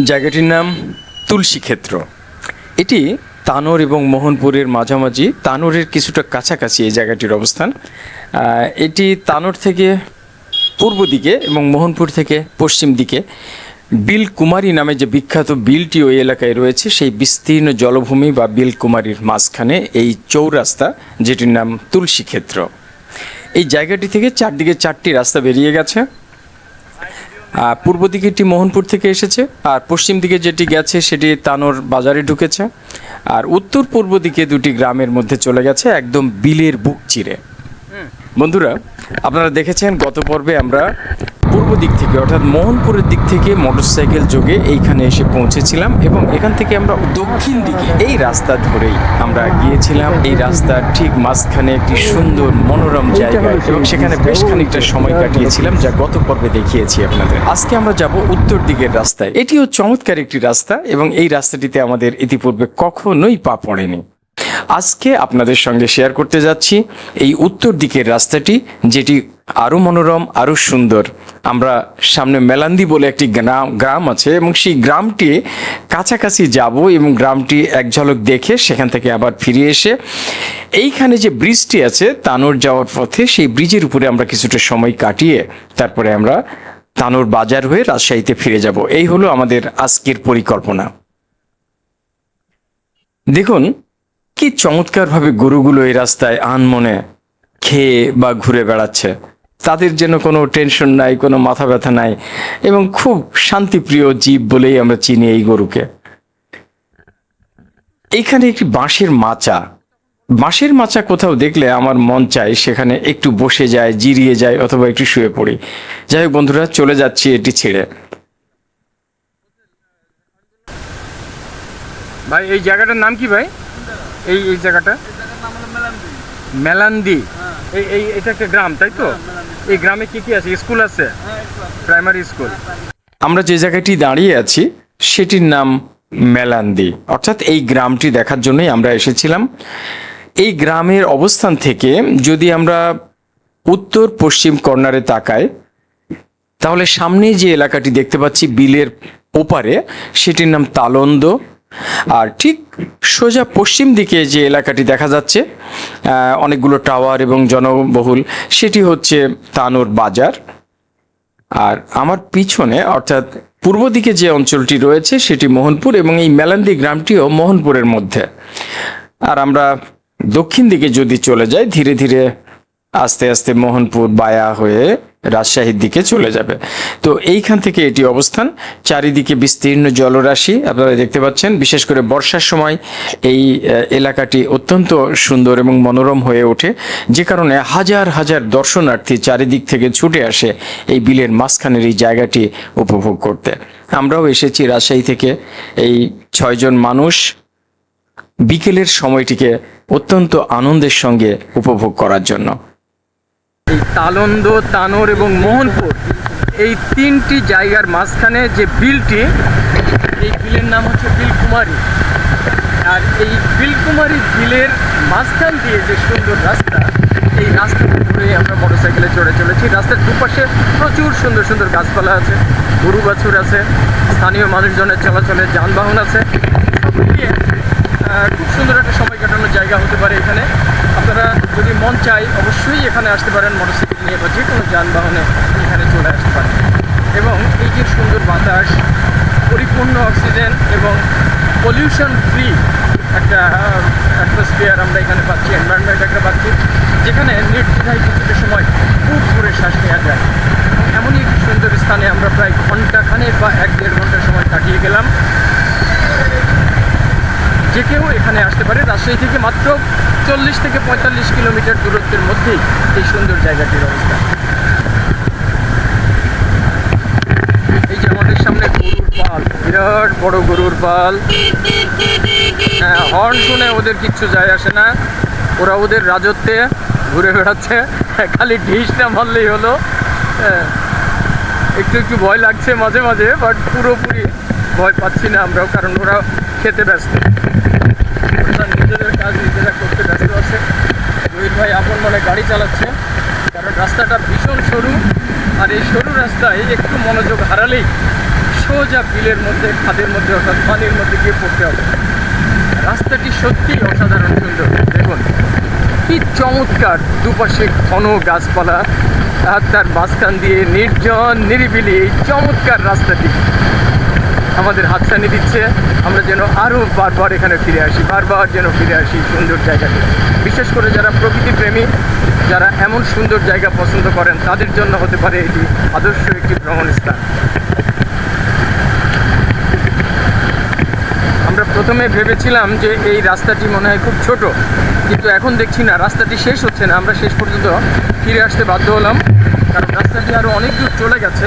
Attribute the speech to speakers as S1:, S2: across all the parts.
S1: জায়গাটির নাম তুলসী ক্ষেত্র এটি তানোর এবং মোহনপুরের মাঝামাঝি, তানোরের কিছুটা কাছাকাছি এই জায়গাটির অবস্থান। এটি তানোর থেকে পূর্ব দিকে এবং মোহনপুর থেকে পশ্চিম দিকে। বিল কুমারী নামে যে বিখ্যাত বিলটি ওই এলাকায় রয়েছে, সেই বিস্তীর্ণ জলভূমি বা বিল কুমারীর মাঝখানে এই চৌরাস্তা, যেটির নাম তুলসী ক্ষেত্র এই জায়গাটি থেকে চারদিকে চারটি রাস্তা বেরিয়ে গেছে। পূর্ব দিকে এটি মোহনপুর থেকে এসেছে আর পশ্চিম দিকে যেটি গেছে সেটি তানোর বাজারে ঢুকেছে আর উত্তর পূর্ব দিকে দুটি গ্রামের মধ্যে চলে গেছে একদম বিলের বুক চিরে। বন্ধুরা আপনারা দেখেছেন গত পর্বে আমরা পূর্ব দিক থেকে, অর্থাৎ মোহনপুরের দিক থেকে মোটরসাইকেল যোগে এইখানে এসে পৌঁছেছিলাম এবং এখান থেকে আমরা দক্ষিণ দিকে, এই রাস্তা ধরেই আমরা গিয়েছিলাম। এই রাস্তার ঠিক মাঝখানে একটি সুন্দর মনোরম জায়গা এবং সেখানে বেশ খানিকটা সময় কাটিয়েছিলাম, যা গত পর্বে দেখিয়েছি আপনাদের। আজকে আমরা যাব উত্তর দিকের রাস্তায়। এটিও চমৎকার একটি রাস্তা এবং এই রাস্তাটিতে আমাদের ইতিপূর্বে কখনোই পা পড়েনি। আজকে আপনাদের সঙ্গে শেয়ার করতে যাচ্ছি এই উত্তর দিকের রাস্তাটি, যেটি আরও মনোরম, আরও সুন্দর। আমরা সামনে মেলান্দি বলে একটি গ্রাম গ্রাম আছে এবং সেই গ্রামটি কাছাকাছি যাব এবং গ্রামটি এক ঝলক দেখে সেখান থেকে আবার ফিরে এসে এইখানে যে ব্রিজটি আছে, তানোর যাওয়ার পথে সেই ব্রিজের উপরে আমরা কিছুটা সময় কাটিয়ে তারপরে আমরা তানোর বাজার হয়ে রাজশাহীতে ফিরে যাব। এই হলো আমাদের আজকের পরিকল্পনা। দেখুন, কি চমৎকারভাবে গরুগুলো এই রাস্তায় আনমনে খেয়ে বা ঘুরে বেড়াচ্ছে। তাদের যেন কোনো টেনশন নাই কোনো মাথা ব্যথা নাই এবং খুব শান্তিপ্রিয় জীব বলেই আমরা চিনি এই গরুকে। এইখানে একটি বাঁশের মাচা। বাঁশের মাচা কোথাও দেখলে আমার মন চায় সেখানে একটু বসে যায় জিরিয়ে যায় অথবা একটু শুয়ে পড়ি। যাই হোক বন্ধুরা চলে যাচ্ছি এটি ছেড়ে। ভাই এই জায়গাটার নাম কি ভাই? এই এই জায়গাটা? মেলান্দি। এই এই, এটা একটা গ্রাম, তাই তো? এই গ্রামে কি কি আছে? স্কুল আছে? Primary school. আমরা যে জায়গাটি দাঁড়িয়ে আছি, সেটির নাম মেলান্দি। অর্থাৎ এই গ্রামটি দেখার জন্যই আমরা এসেছিলাম। এই গ্রামের অবস্থান থেকে যদি আমরা উত্তর পশ্চিম কর্নারে তাকাই, তাহলে সামনে যে এলাকাটি দেখতে পাচ্ছি, বিলের ওপারে, সেটির নাম তালন্দ। আর ঠিক সোজা পশ্চিম দিকে যে এলাকাটি দেখা যাচ্ছে অনেকগুলো টাওয়ার এবং জনবহুল, সেটি হচ্ছে তানোর বাজার। আর আমার পিছনে, অর্থাৎ পূর্ব দিকে যে অঞ্চলটি রয়েছে, সেটি মোহনপুর এবং এই মেলান্দি গ্রামটিও মোহনপুরের মধ্যে। আর আমরা দক্ষিণ দিকে যদি চলে যাই, ধীরে ধীরে আস্তে আস্তে মোহনপুর বায়া হয়ে রাজশাহীর দিকে চলে যাবে। তো এইখান থেকে এটি অবস্থান। চারিদিকে বিস্তীর্ণ জলরাশি আপনারা দেখতে পাচ্ছেন। বিশেষ করে বর্ষার সময় এই এলাকাটি অত্যন্ত সুন্দর এবং মনোরম হয়ে ওঠে। যে কারণে হাজার হাজার দর্শনার্থী চারিদিক থেকে ছুটে আসে এই বিলের মাঝখানের এই জায়গাটি উপভোগ করতে। আমরাও এসেছি রাজশাহী থেকে। এই ছয়জন মানুষ বিকেলের সময়টিকে অত্যন্ত আনন্দের সঙ্গে উপভোগ করার জন্য। এই তালন্দ, তানোর এবং মোহনপুর এই তিনটি জায়গার মাঝখানে যে বিলটি, এই বিলের নাম হচ্ছে বিলকুমারী। আর এই বিলকুমারী বিলের মাঝখান দিয়ে যে সুন্দর রাস্তা, এই রাস্তা ঘুরে আমরা মোটরসাইকেলে চড়ে চলেছি। রাস্তার দুপাশে প্রচুর সুন্দর সুন্দর গাছপালা আছে, গরু বাছুর আছে, স্থানীয় মানুষজনের চলাচলের যানবাহন আছে। সব মিলিয়ে খুব সুন্দর একটা সময় কাটানোর জায়গা হতে পারে এখানে। আপনারা যদি মন চাই অবশ্যই এখানে আসতে পারেন মোটরসাইকেল নিয়ে বা যে কোনো যানবাহনে এখানে চলে আসতে পারেন। এবং এই যে সুন্দর বাতাস, পরিপূর্ণ অক্সিজেন এবং পলিউশন ফ্রি একটা অ্যাটমসফিয়ার আমরা এখানে পাচ্ছি এনভায়রনমেন্ট একটা পাচ্ছি, যেখানে নির্দ্বিধায় কিছুটা সময় খুব ধরে শ্বাস নেওয়া যায়। এমনই একটি সুন্দর স্থানে আমরা প্রায় ঘন্টাখানেক বা এক দেড় ঘণ্টার সময় কাটিয়ে গেলাম। যে কেউ এখানে আসতে পারে রাজশাহী থেকে মাত্র চল্লিশ থেকে পঁয়তাল্লিশ কিলোমিটার দূরত্বের মধ্যেই এই সুন্দর জায়গাটির অবস্থা। এই যে আমাদের সামনে গরুর পাল বিরাট বড় গরুর পাল। হ্যাঁ হর্ন শুনে ওদের কিচ্ছু যায় আসে না। ওরা ওদের রাজত্বে ঘুরে বেড়াচ্ছে। খালি ঢিস না মারলেই হলো। হ্যাঁ, একটু একটু ভয় লাগছে মাঝে মাঝে বাট পুরোপুরি ভয় পাচ্ছি না আমরাও কারণ ওরা খেতে ব্যস্ত। নিজেদের কাজ নিজেরা করতে ব্যস্ত আছে। রোহিত ভাই আপন মনে গাড়ি চালাচ্ছে, কারণ রাস্তাটা ভীষণ সরু, আর এই সরু রাস্তায় একটু মনোযোগ হারালেই সোজা বিলের মধ্যে, খাদের মধ্যে অর্থাৎ পানির মধ্যে গিয়ে পড়তে হবে। রাস্তাটি সত্যি অসাধারণ সুন্দর। দেখুন, কি চমৎকার দুপাশে ঘন গাছপালা, আর তার মাঝখান দিয়ে নির্জন নিরিবিলি এই চমৎকার রাস্তাটি। আমাদের হাতছানি দিচ্ছে। আমরা যেন আরও বারবার এখানে ফিরে আসি, বারবার যেন ফিরে আসি সুন্দর জায়গাতে। বিশেষ করে যারা প্রকৃতি প্রেমী, যারা এমন সুন্দর জায়গা পছন্দ করেন, তাদের জন্য হতে পারে এটি আদর্শ একটি ভ্রমণ স্থান। আমরা প্রথমে ভেবেছিলাম যে এই রাস্তাটি মনে হয় খুব ছোট, কিন্তু এখন দেখছি না, রাস্তাটি শেষ হচ্ছে না। আমরা শেষ পর্যন্ত ফিরে আসতে বাধ্য হলাম। কারণ রাস্তা দিয়ে আরও অনেক দূর চলে গেছে,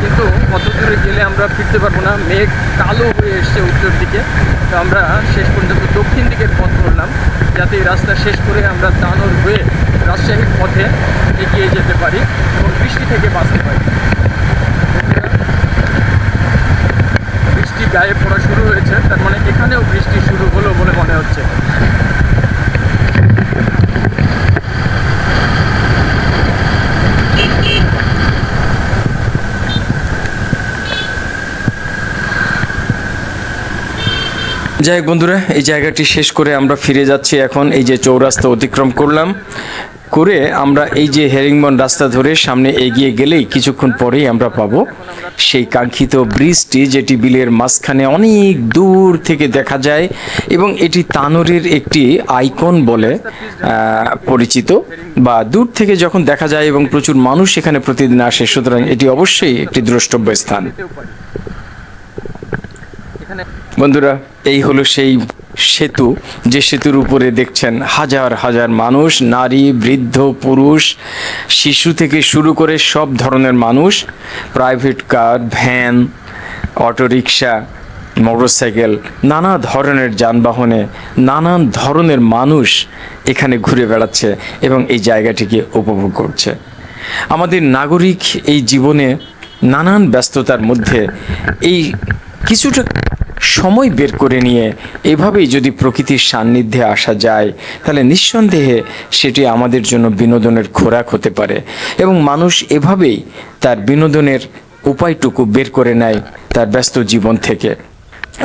S1: কিন্তু কত দূরে গেলে আমরা ফিরতে পারব না। মেঘ কালো হয়ে এসছে উত্তর দিকে। তো আমরা শেষ পর্যন্ত দক্ষিণ দিকের পথ ধরলাম, যাতে রাস্তা শেষ করে আমরা দানোর হয়ে রাজশাহীর পথে এগিয়ে যেতে পারি এবং বৃষ্টি থেকে বাঁচতে পারি। বৃষ্টি গায়ে পড়া শুরু হয়েছে, তার মানে এখানেও বৃষ্টি শুরু হলো বলে মনে হচ্ছে। যাই হোক বন্ধুরা, এই জায়গাটি শেষ করে আমরা ফিরে যাচ্ছি এখন। এই যে চৌরাস্তা অতিক্রম করলাম, করে আমরা এই যে হেরিংবন রাস্তা ধরে সামনে এগিয়ে গেলেই কিছুক্ষণ পরেই আমরা পাবো সেই কাঙ্ক্ষিত ব্রিজটি, যেটি বিলের মাঝখানে অনেক দূর থেকে দেখা যায় এবং এটি তানোরের একটি আইকন বলে পরিচিত বা দূর থেকে যখন দেখা যায় এবং প্রচুর মানুষ এখানে প্রতিদিন আসে, সুতরাং এটি অবশ্যই একটি দ্রষ্টব্য স্থান। বন্ধুরা, এই হলো সেই সেতু, যে সেতুর উপরে দেখছেন হাজার হাজার মানুষ, নারী, বৃদ্ধ, পুরুষ, শিশু থেকে শুরু করে সব ধরনের মানুষ, private car, van, autorickshaw, motorcycle, নানা ধরনের যানবাহনে নানান ধরনের মানুষ এখানে ঘুরে বেড়াচ্ছে এবং এই জায়গাটিকে উপভোগ করছে। আমাদের নাগরিক এই জীবনে নানান ব্যস্ততার মধ্যে এই কিছুটা সময় বের করে নিয়ে এভাবেই যদি প্রকৃতির সান্নিধ্যে আসা যায়, তাহলে নিঃসন্দেহে সেটি আমাদের জন্য বিনোদনের খোরাক হতে পারে এবং মানুষ এভাবেই তার বিনোদনের উপায়টুকু বের করে নেয় তার ব্যস্ত জীবন থেকে।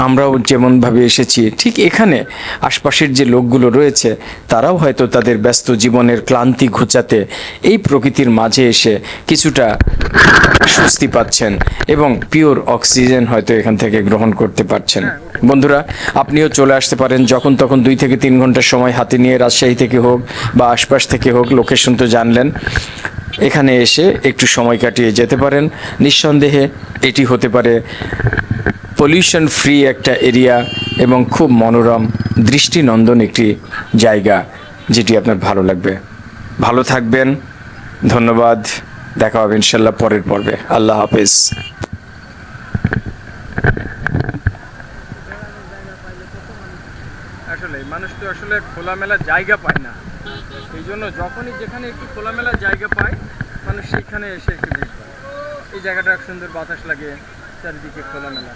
S1: আমরাও যেমনভাবে এসেছি, ঠিক এখানে আশপাশের যে লোকগুলো রয়েছে, তারাও হয়তো তাদের ব্যস্ত জীবনের ক্লান্তি ঘুচাতে এই প্রকৃতির মাঝে এসে কিছুটা স্বস্তি পাচ্ছেন এবং পিওর অক্সিজেন হয়তো এখান থেকে গ্রহণ করতে পারছেন। বন্ধুরা, আপনিও চলে আসতে পারেন যখন তখন দুই থেকে তিন ঘণ্টার সময় হাতে নিয়ে রাজশাহী থেকে হোক বা আশপাশ থেকে হোক, লোকেশন তো জানলেন। এখানে এসে একটু সময় কাটিয়ে যেতে পারেন। নিঃসন্দেহে এটি হতে পারে পলিউশন ফ্রি একটা এরিয়া এবং খুব মনোরম, দৃষ্টিনন্দন একটি জায়গা যেটি আপনার ভালো লাগবে। ভালো থাকবেন। ধন্যবাদ। দেখা হবে ইনশাল্লাহ পরের পর্বে। আল্লাহ হাফেজ। আসলে মানুষ তো আসলে খোলামেলা জায়গা পায় না। এই জন্য যখনই যেখানে একটু খোলামেলা জায়গা পায়, মানুষ সেখানে এসে একটু করে এই জায়গাটা সুন্দর বাতাস লাগে, চারিদিকে খোলামেলা।